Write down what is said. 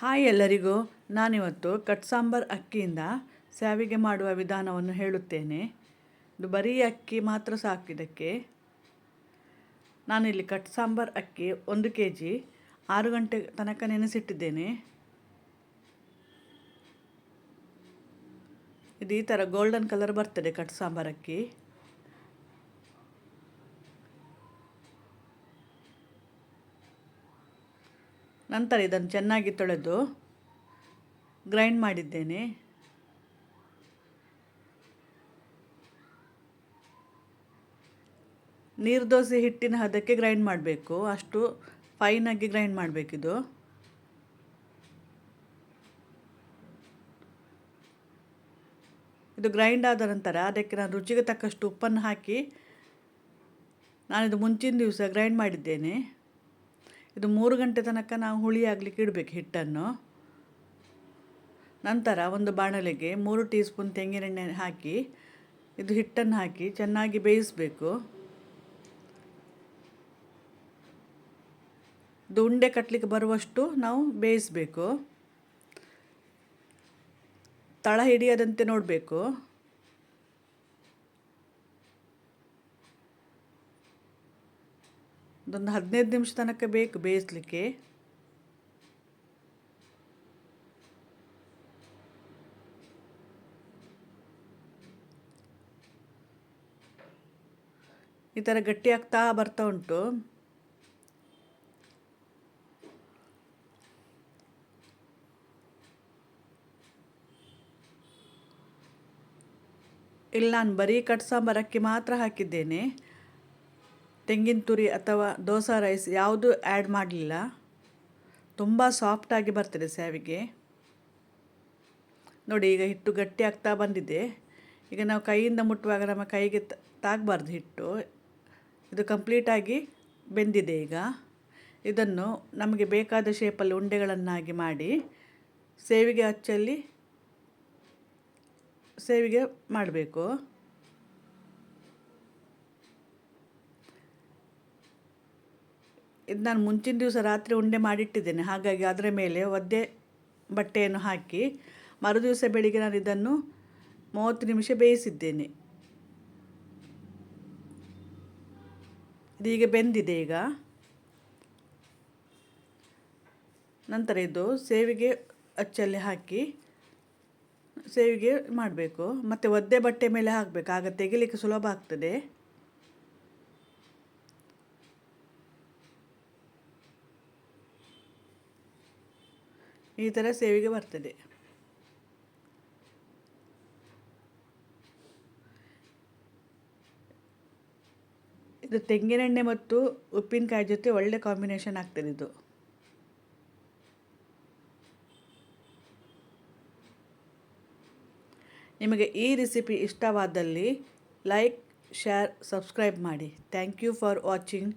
Hi ಎಲ್ಲರಿಗೂ. ನಾನಿವತ್ತು cut sambar ಅಕ್ಕಿಯಿಂದ ಸ್ಯಾವಿಗೆ ಮಾಡುವ ವಿಧಾನವನ್ನು ಹೇಳುತ್ತೇನೆ. ಇದು ಬರೀ ಅಕ್ಕಿ ಮಾತ್ರ ಸಾಕು ಇದಕ್ಕೆ. ನಾನಿಲ್ಲಿ ಕಟ್ ಸಾಂಬಾರ್ ಅಕ್ಕಿ ಒಂದು ಕೆ ಜಿ ಆರು ಗಂಟೆ ತನಕ ನೆನೆಸಿಟ್ಟಿದ್ದೇನೆ. ಇದು ಈ ಥರ ಗೋಲ್ಡನ್ ಕಲರ್ ಬರ್ತದೆ ಕಟ್ ಸಾಂಬಾರ್ ಅಕ್ಕಿ. ನಂತರ ಇದನ್ನು ಚೆನ್ನಾಗಿ ತೊಳೆದು ಗ್ರೈಂಡ್ ಮಾಡಿದ್ದೇನೆ. ನೀರು ದೋಸೆ ಹಿಟ್ಟಿನ ಹದಕ್ಕೆ ಗ್ರೈಂಡ್ ಮಾಡಬೇಕು. ಅಷ್ಟು ಫೈನಾಗಿ ಗ್ರೈಂಡ್ ಮಾಡಬೇಕಿದು. ಇದು ಗ್ರೈಂಡ್ ಆದ ನಂತರ ಅದಕ್ಕೆ ನಾನು ರುಚಿಗೆ ತಕ್ಕಷ್ಟು ಉಪ್ಪನ್ನು ಹಾಕಿ ನಾನಿದು ಮುಂಚಿನ ದಿವಸ ಗ್ರೈಂಡ್ ಮಾಡಿದ್ದೇನೆ. ಇದು ಮೂರು ಗಂಟೆ ತನಕ ನಾವು ಹುಳಿ ಆಗಲಿಕ್ಕೆ ಇಡಬೇಕು ಹಿಟ್ಟನ್ನು. ನಂತರ ಒಂದು ಬಾಣಲೆಗೆ ಮೂರು ಟೀ ಸ್ಪೂನ್ ತೆಂಗಿನೆಣ್ಣೆ ಹಾಕಿ, ಇದು ಹಿಟ್ಟನ್ನು ಹಾಕಿ ಚೆನ್ನಾಗಿ ಬೇಯಿಸಬೇಕು. ಇದು ಉಂಡೆ ಕಟ್ಟಲಿಕ್ಕೆ ಬರುವಷ್ಟು ನಾವು ಬೇಯಿಸಬೇಕು. ತಳ ಹಿಡಿಯದಂತೆ ನೋಡಬೇಕು. ಅದೊಂದು ಹದಿನೈದು ನಿಮಿಷ ತನಕ ಬೇಕು ಬೇಯಿಸಲಿಕ್ಕೆ. ಈ ಥರ ಗಟ್ಟಿ ಆಗ್ತಾ ಬರ್ತಾ ಉಂಟು. ಇಲ್ಲಿ, ನಾನು ಬರೀ ಕಟ್ ಸಾಂಬಾರಕ್ಕೆ ಮಾತ್ರ ಹಾಕಿದ್ದೇನೆ. ತೆಂಗಿನ ತುರಿ ಅಥವಾ ದೋಸೆ ರೈಸ್ ಯಾವುದು ಆ್ಯಡ್ ಮಾಡಲಿಲ್ಲ. ತುಂಬ ಸಾಫ್ಟಾಗಿ ಬರ್ತದೆ ಸ್ಯಾವಿಗೆ. ನೋಡಿ, ಈಗ ಹಿಟ್ಟು ಗಟ್ಟಿ ಆಗ್ತಾ ಬಂದಿದೆ. ಈಗ ನಾವು ಕೈಯಿಂದ ಮುಟ್ಟುವಾಗ ನಮ್ಮ ಕೈಗೆ ತಾಗಬಾರ್ದು ಹಿಟ್ಟು. ಇದು ಕಂಪ್ಲೀಟಾಗಿ ಬೆಂದಿದೆ ಈಗ. ಇದನ್ನು ನಮಗೆ ಬೇಕಾದ ಶೇಪಲ್ಲಿ ಉಂಡೆಗಳನ್ನಾಗಿ ಮಾಡಿ ಸೇವಿಗೆ ಹಚ್ಚಲ್ಲಿ ಸೇವಿಗೆ ಮಾಡಬೇಕು. ಇದು ನಾನು ಮುಂಚಿನ ದಿವಸ ರಾತ್ರಿ ಉಂಡೆ ಮಾಡಿಟ್ಟಿದ್ದೇನೆ. ಹಾಗಾಗಿ ಅದರ ಮೇಲೆ ಒದ್ದೆ ಬಟ್ಟೆಯನ್ನು ಹಾಕಿ ಮರುದಿವಸ ಬೆಳಿಗ್ಗೆ ನಾನು ಇದನ್ನು ಮೂವತ್ತು ನಿಮಿಷ ಬೇಯಿಸಿದ್ದೇನೆ. ಇದೀಗ ಬೆಂದಿದೆ ಈಗ. ನಂತರ ಇದು ಸೇವಿಗೆ ಅಚ್ಚಲ್ಲಿ ಹಾಕಿ ಸೇವಿಗೆ ಮಾಡಬೇಕು. ಮತ್ತು ಒದ್ದೆ ಬಟ್ಟೆ ಮೇಲೆ ಹಾಕಬೇಕು. ಆಗ ತೆಗಿಲಿಕ್ಕೆ ಸುಲಭ ಆಗ್ತದೆ. ಈ ಥರ ಸೇವಿಗೆ ಬರ್ತದೆ. ಇದು ತೆಂಗಿನೆಣ್ಣೆ ಮತ್ತು ಉಪ್ಪಿನಕಾಯಿ ಜೊತೆ ಒಳ್ಳೆ ಕಾಂಬಿನೇಷನ್ ಆಗ್ತದೆ ಇದು. ನಿಮಗೆ ಈ ರೆಸಿಪಿ ಇಷ್ಟವಾದಲ್ಲಿ ಲೈಕ್ ಶೇರ್ ಸಬ್ಸ್ಕ್ರೈಬ್ ಮಾಡಿ. Thank you for watching